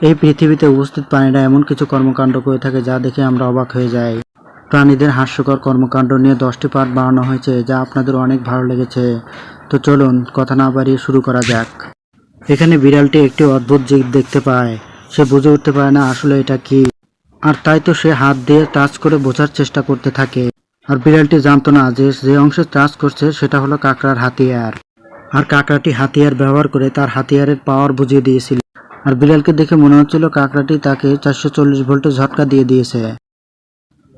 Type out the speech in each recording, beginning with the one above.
এই পৃথিবীতে উপস্থিত প্রাণীরা এমন কিছু কর্মকাণ্ড করে থাকে যা দেখে আমরা অবাক হয়ে যাই। প্রাণীদের হাস্যকর কর্মকাণ্ড নিয়ে দশটি পার্ট বানানো হয়েছে যা আপনাদের অনেক ভালো লেগেছে। তো চলুন, কথা না বাড়িয়ে শুরু করা যাক। এখানে বিড়ালটি একটি অদ্ভুত জীব দেখতে পায়। সে বুঝে উঠতে পারে না আসলে এটা কি। আর তাই তো সে হাত দিয়ে টাচ করে বোঝার চেষ্টা করতে থাকে। আর বিড়ালটি জানতো না যে যে অংশে টাচ করছে সেটা হলো কাকড়ার হাতিয়ার। আর কাকড়াটি হাতিয়ার ব্যবহার করে তার হাতিয়ারের পাওয়ার বুঝিয়ে দিয়েছিল। আর বিড়ালকে দেখে মনে হচ্ছিল কাকড়াটি তাকে চারশো চল্লিশ ভোল্টের ঝটকা দিয়ে দিয়েছে।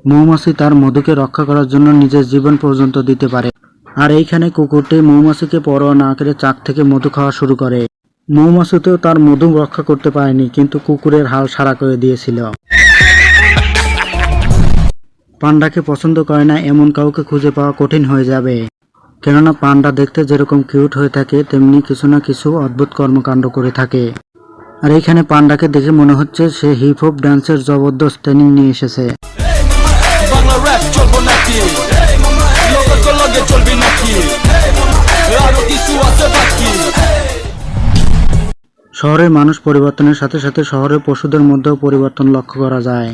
মৌমাছি তার মধুকে রক্ষা করার জন্য নিজের জীবন পর্যন্ত দিতে পারে। আর এইখানে কুকুরটি মৌমাছিকে পরোয়া না করে চাক থেকে মধু খাওয়া শুরু করে। মৌমাছিতেও তার মধু রক্ষা করতে পারেনি, কিন্তু কুকুরের হাল সারা করে দিয়েছিল। পান্ডাকে পছন্দ করে না এমন কাউকে খুঁজে পাওয়া কঠিন হয়ে যাবে। কেননা পান্ডা দেখতে যেরকম কিউট হয়ে থাকে, তেমনি কিছু না কিছু অদ্ভুত কর্মকাণ্ড করে থাকে। আর এইখানে পান্ডাকে দেখে মনে হচ্ছে সে হিপ হপ ডান্সের জবরদস্ত ট্রেনিং নিয়ে এসেছে। শহরের মানুষ পরিবর্তনের সাথে সাথে শহরের পশুদের মধ্যেও পরিবর্তন লক্ষ্য করা যায়।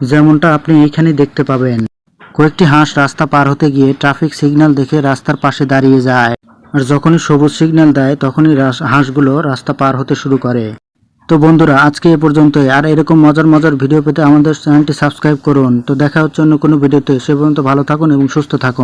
যেমনটা আপনি এইখানে দেখতে পাবেন। কয়েকটি হাঁস রাস্তা পার হতে গিয়ে ট্রাফিক সিগন্যাল দেখে রাস্তার পাশে দাঁড়িয়ে যায়। আর যখনই সবুজ সিগন্যাল দেয় তখনই হাঁসগুলো রাস্তা পার হতে শুরু করে। তো বন্ধুরা, আজকে এ পর্যন্তই। আর এরকম মজার মজার ভিডিও পেতে আমাদের চ্যানেলটি সাবস্ক্রাইব করুন। তো দেখা হচ্ছে অন্য কোনো ভিডিওতে সে পর্যন্ত ভালো থাকুন এবং সুস্থ থাকুন।